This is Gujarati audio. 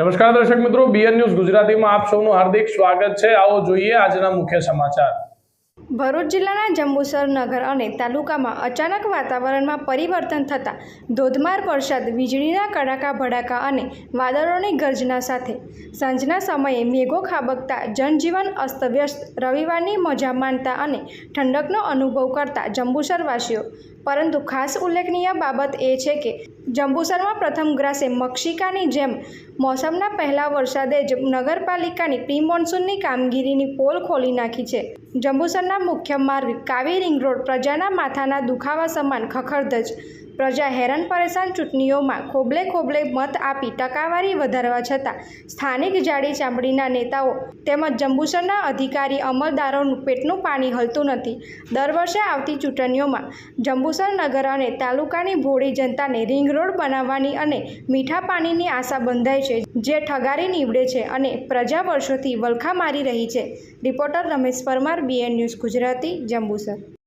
નમસ્કાર દર્શક મિત્રો બીએન ન્યૂઝ ગુજરાતીમાં આપ સૌનું હાર્દિક સ્વાગત છે. આવો જોઈએ આજના મુખ્ય સમાચાર. ભરૂચ જિલ્લાના જંબુસર નગર અને તાલુકામાં અચાનક વાતાવરણમાં પરિવર્તન થતાં ધોધમાર વરસાદ, વીજળીના કડાકા, ભડાકા અને વાદળોની ગર્જના સાથે સાંજના સમયે મેઘો ખાબકતા જનજીવન અસ્તવ્યસ્ત. રવિવારની મજા માણતા અને ઠંડકનો અનુભવ કરતા જંબુસરવાસીઓ પરંતુ ખાસ ઉલ્લેખનીય બાબત એ છે કે જંબુસરમાં પ્રથમ ગ્રાસે મક્ષિકાની જેમ મોસમના પહેલા વરસાદે જ નગરપાલિકાની પ્રી મોન્સૂનની કામગીરીની પોલ ખોલી નાખી છે. જંબુસરના મુખ્ય માર્ગ કાવી રિંગ રોડ પ્રજાના માથાના દુખાવા સમાન ખખડધજ. પ્રજા હેરાન પરેશાન ચૂંટણીઓમાં ખોબલે ખોબલે મત આપી ટકાવારી વધારવા છતાં સ્થાનિક જાડી ચામડીના નેતાઓ તેમજ જંબુસરના અધિકારી અમલદારોનું પેટનું પાણી હલતું નથી. દર વર્ષે આવતી ચૂંટણીઓમાં જંબુસર નગર અને તાલુકાની ભોળી જનતાને રિંગ રોડ બનાવવાની અને મીઠા પાણીની આશા બંધાય છે, જે ઠગારી નીવડે છે અને પ્રજા વર્ષોથી વલખા મારી રહી છે. Reporter Ramesh Parmar BN news Gujarati, Jambusar.